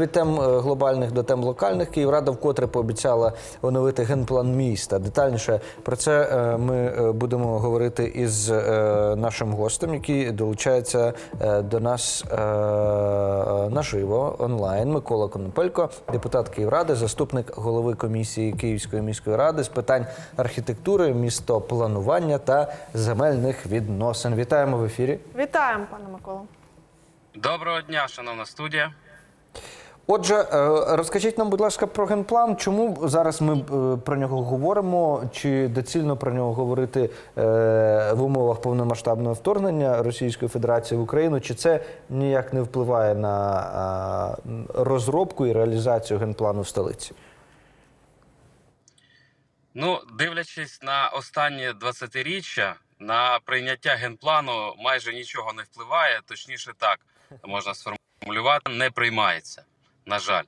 Від тем е, глобальних до тем локальних Київрада вкотре пообіцяла оновити генплан міста. Детальніше про це е, ми е, будемо говорити із нашим гостем, який долучається до нас наживо онлайн. Микола Конопелько, депутат Київради, заступник голови комісії Київської міської ради з питань архітектури, містопланування та земельних відносин. Вітаємо в ефірі. Вітаємо, пане Миколо. Доброго дня, шановна студія. Отже, е, розкажіть нам, будь ласка, про генплан. Чому зараз ми е, про нього говоримо? Чи доцільно про нього говорити е, в умовах повномасштабного вторгнення Російської Федерації в Україну? Чи це ніяк не впливає на розробку і реалізацію генплану в столиці? Ну, дивлячись на останнє 20-річчя, на прийняття генплану майже нічого не впливає. Точніше, так можна сформулювати, не приймається. На жаль.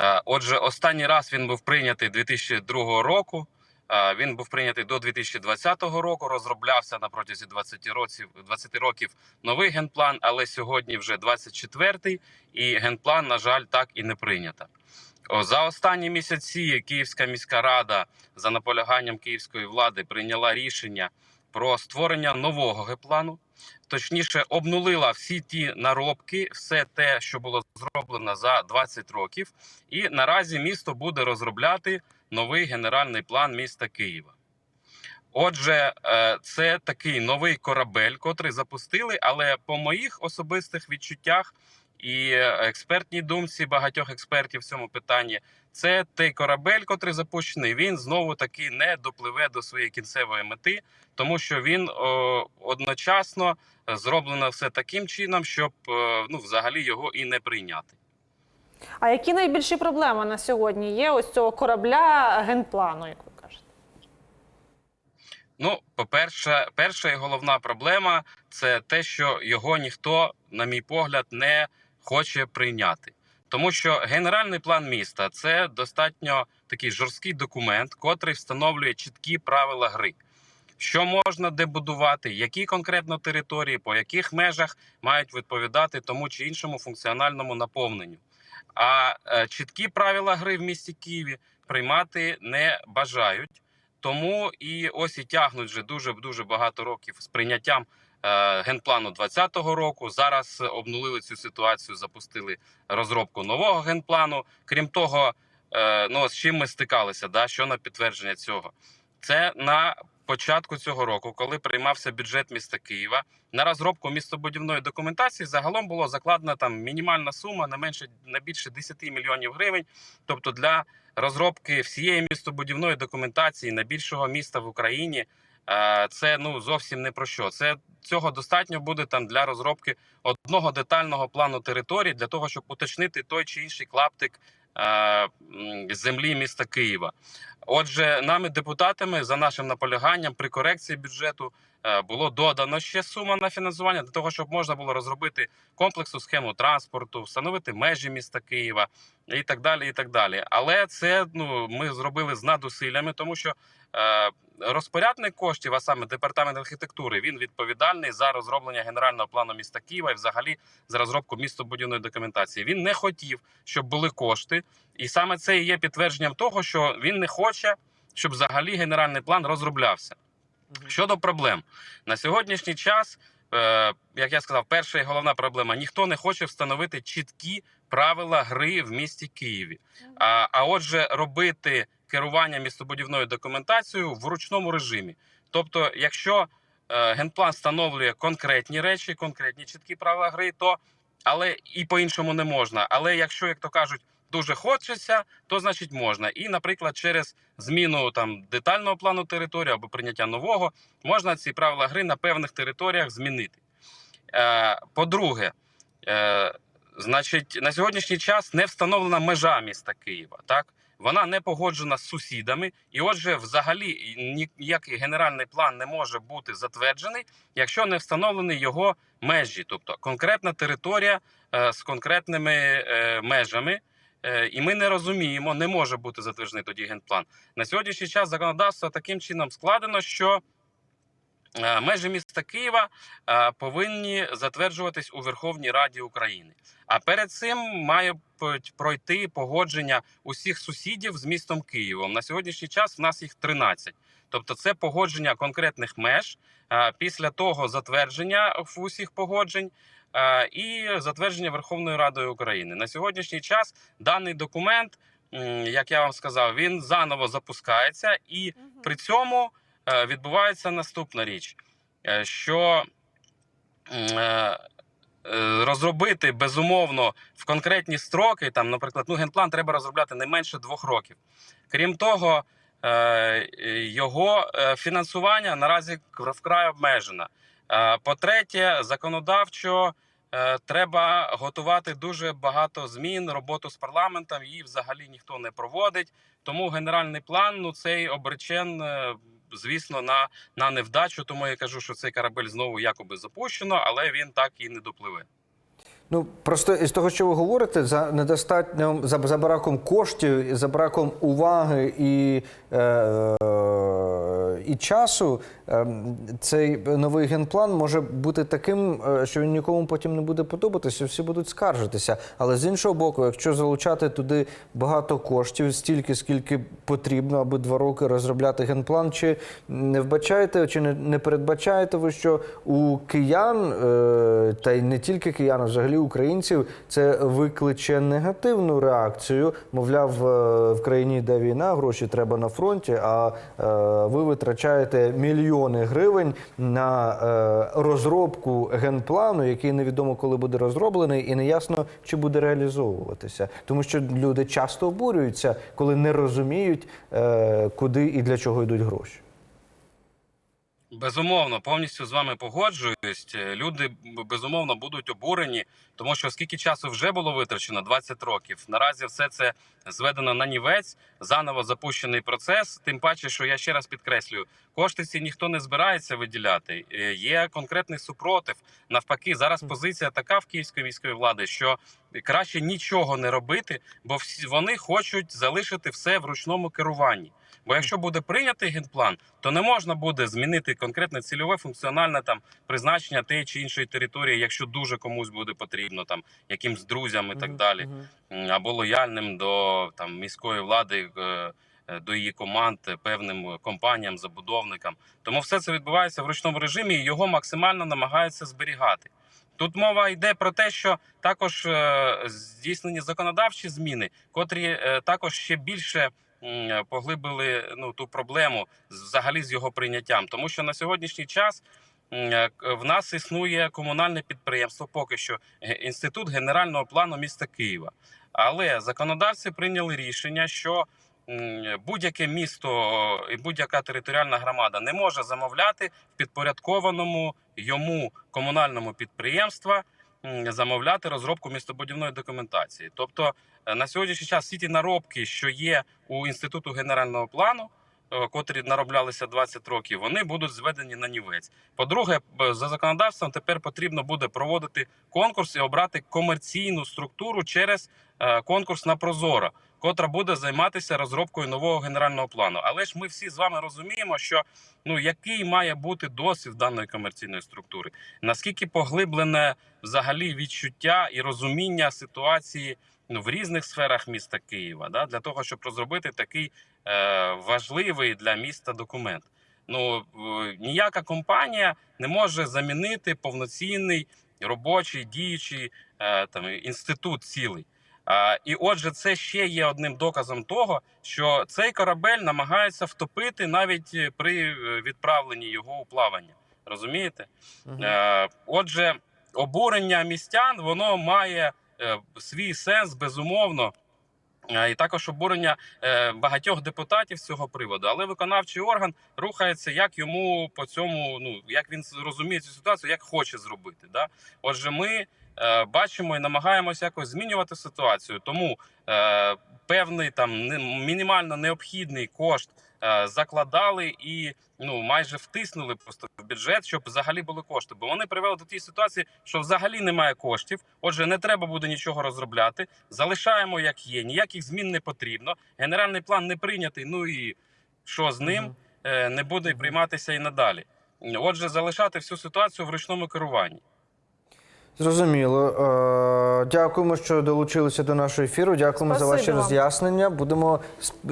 Е, Отже, останній раз він був прийнятий 2002 року. Е, Він був прийнятий до 2020 року. Розроблявся на протязі 20 років 20 років новий генплан, але сьогодні вже 24-й, і генплан, на жаль, так і не прийнято. За останні місяці Київська міська рада за наполяганням київської влади прийняла рішення про створення нового геплану. Точніше, обнулила всі ті наробки, все те, що було зроблено за 20 років. І наразі місто буде розробляти новий генеральний план міста Києва. Отже, е, це такий новий корабель, котрий запустили, але по моїх особистих відчуттях і експертній думці багатьох експертів в цьому питанні, це той корабель, котрий запущений. Він знову таки не допливе до своєї кінцевої мети, тому що він о, одночасно зроблено все таким чином, щоб е, ну, взагалі його і не прийняти. А які найбільші проблеми на сьогодні є ось цього корабля генплану, як ви кажете? Ну, по-перше, перша і головна проблема це те, що його ніхто, на мій погляд, не хоче прийняти. Тому що генеральний план міста це достатньо такий жорсткий документ, котрий встановлює чіткі правила гри. Що можна де будувати, які конкретно території, по яких межах мають відповідати тому чи іншому функціональному наповненню. А е, чіткі правила гри в місті Києві приймати не бажають. Тому і ось і тягнуть вже дуже дуже багато років з прийняттям генплану 2020 року. Зараз обнулили цю ситуацію, запустили розробку нового генплану. Крім того, е, ну з чим ми стикалися, да, що на підтвердження цього, це на початку цього року, коли приймався бюджет міста Києва. На розробку містобудівної документації загалом було закладена там мінімальна сума не менше не більше 10 мільйонів гривень. Тобто для розробки всієї містобудівної документації найбільшого міста в Україні. е, Це ну зовсім не про що. Це цього достатньо буде там для розробки одного детального плану території для того, щоб уточнити той чи інший клаптик е, землі міста Києва. Отже, нами депутатами за нашим наполяганням при корекції бюджету е, було додано ще сума на фінансування для того, щоб можна було розробити комплексну схему транспорту, встановити межі міста Києва і так далі. І так далі. Але це ну ми зробили з надусиллями, тому що е, розпорядник коштів, а саме департамент архітектури, він відповідальний за розроблення генерального плану міста Києва і взагалі за розробку містобудівної документації. Він не хотів, щоб були кошти, і саме це і є підтвердженням того, що він не хоче, щоб взагалі генеральний план розроблявся. Щодо проблем на сьогоднішній час, е, як я сказав, перша і головна проблема: ніхто не хоче встановити чіткі правила гри в місті Києві. А, а отже, робити керування містобудівною документацією в ручному режимі. Тобто, якщо е, генплан встановлює конкретні речі, конкретні чіткі правила гри, то але і по-іншому не можна. Але якщо, як то кажуть, дуже хочеться, то значить можна. І, наприклад, через зміну там детального плану території або прийняття нового можна ці правила гри на певних територіях змінити. Е, По-друге, е, значить, на сьогоднішній час не встановлена межа міста Києва. Так вона не погоджена з сусідами, і отже, взагалі ніякий генеральний план не може бути затверджений, якщо не встановлені його межі, тобто конкретна територія е, з конкретними е, межами. Е, І ми не розуміємо, не може бути затверджений тоді генплан. На сьогоднішній час законодавство таким чином складено, що межі міста Києва е, повинні затверджуватись у Верховній Раді України. А перед цим має пройти погодження усіх сусідів з містом Києвом. На сьогоднішній час в нас їх 13. Тобто, це погодження конкретних меж. е, Після того затвердження в усіх погоджень е, і затвердження Верховною Радою України. На сьогоднішній час даний документ, як я вам сказав, він заново запускається, і при цьому е, відбувається наступна річ, е, що е, е, розробити безумовно в конкретні строки, там, наприклад, ну, генплан треба розробляти не менше двох років. Крім того, е, його е, фінансування наразі кр- вкрай обмежено. Е, По-третє, законодавчо е, треба готувати дуже багато змін, роботу з парламентом. Її взагалі ніхто не проводить. Тому генеральний план ну цей обречен, е, звісно, на, на невдачу. Тому я кажу, що цей корабель знову якоби запущено, але він так і не допливе. Ну просто із того, що ви говорите, за недостатньо за, за браком коштів, за браком уваги і, е, і часу, е, цей новий генплан може бути таким, е, що він нікому потім не буде подобатися, всі будуть скаржитися. Але з іншого боку, якщо залучати туди багато коштів, стільки скільки потрібно, аби два роки розробляти генплан, чи не вбачаєте, чи не, передбачаєте ви, що у киян, е, та й не тільки киян, а взагалі українців, це викличе негативну реакцію. Мовляв, е, в країні йде війна, гроші треба на фронті, а ви витрачаєте мільйони гривень на е, розробку генплану, який невідомо коли буде розроблений, і неясно, чи буде реалізовуватися. Тому що люди часто обурюються, коли не розуміють, е, куди і для чого йдуть гроші. Безумовно, повністю з вами погоджуюсь. Е, Люди безумовно будуть обурені, тому що скільки часу вже було витрачено 20 років. Наразі все це зведено на нівець, заново запущений процес. Тим паче, що я ще раз підкреслюю, кошти ці ніхто не збирається виділяти. Е, Є конкретний супротив. Навпаки, зараз позиція така в київської міської влади, що краще нічого не робити, бо всі вони хочуть залишити все в ручному керуванні. Бо якщо буде прийнятий генплан, то не можна буде змінити конкретне цільове функціональне там призначення тієї чи іншої території, якщо дуже комусь буде потрібно, там якимсь друзям і так далі, або лояльним до там міської влади. е, е, До її команд певним компаніям, забудовникам, тому все це відбувається в ручному режимі, і його максимально намагаються зберігати. Тут мова йде про те, що також е, здійснені законодавчі зміни, котрі також ще більше поглибили ну ту проблему взагалі з його прийняттям, тому що на сьогоднішній час е, в нас існує комунальне підприємство, поки що інститут генерального плану міста Києва. Але законодавці прийняли рішення, що будь-яке місто і будь-яка територіальна громада не може замовляти в підпорядкованому йому комунальному підприємства замовляти розробку містобудівної документації. Тобто е, на сьогоднішній час всі ті наробки, що є у інституту генерального плану, е, котрі нароблялися 20 років, вони будуть зведені на нівець. По-друге, за законодавством тепер потрібно буде проводити конкурс і обрати комерційну структуру через е, конкурс на Прозоро, котра буде займатися розробкою нового генерального плану. Але ж ми всі з вами розуміємо, що ну який має бути досвід даної комерційної структури, наскільки поглиблене взагалі відчуття і розуміння ситуації ну, в різних сферах міста Києва, да, для того, щоб розробити такий е, важливий для міста документ. Ну ніяка компанія не може замінити повноцінний робочий діючий е, там інститут цілий. І отже, це ще є одним доказом того, що цей корабель намагаються втопити навіть е, при е, відправленні його у плавання. Розумієте? Е, отже, обурення містян воно має свій сенс, безумовно. І також обурення багатьох депутатів з цього приводу, але виконавчий орган рухається як йому по цьому, ну як він розуміє цю ситуацію, як хоче зробити. Да? Отже, ми бачимо і намагаємося якось змінювати ситуацію. Тому е, певний там мінімально необхідний кошт е, закладали і ну майже втиснули просто в бюджет, щоб взагалі були кошти. Бо вони привели до тієї ситуації, що взагалі немає коштів. Отже, не треба буде нічого розробляти. Залишаємо як є, ніяких змін не потрібно. Генеральний план не прийнятий. Ну і що з ним е, не буде прийматися і надалі. Отже, залишати всю ситуацію в ручному керуванні. Зрозуміло. Е, Дякуємо, що долучилися до нашого ефіру. Дякуємо за ваші роз'яснення. Будемо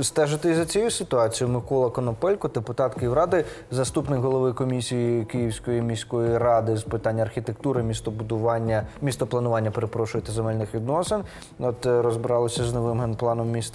стежити і за цією ситуацією. Микола Конопелько, депутат Київради, заступник голови комісії Київської міської ради з питань архітектури, містобудування, містопланування, перепрошую, та земельних відносин. От е, розбиралися з новим генпланом міста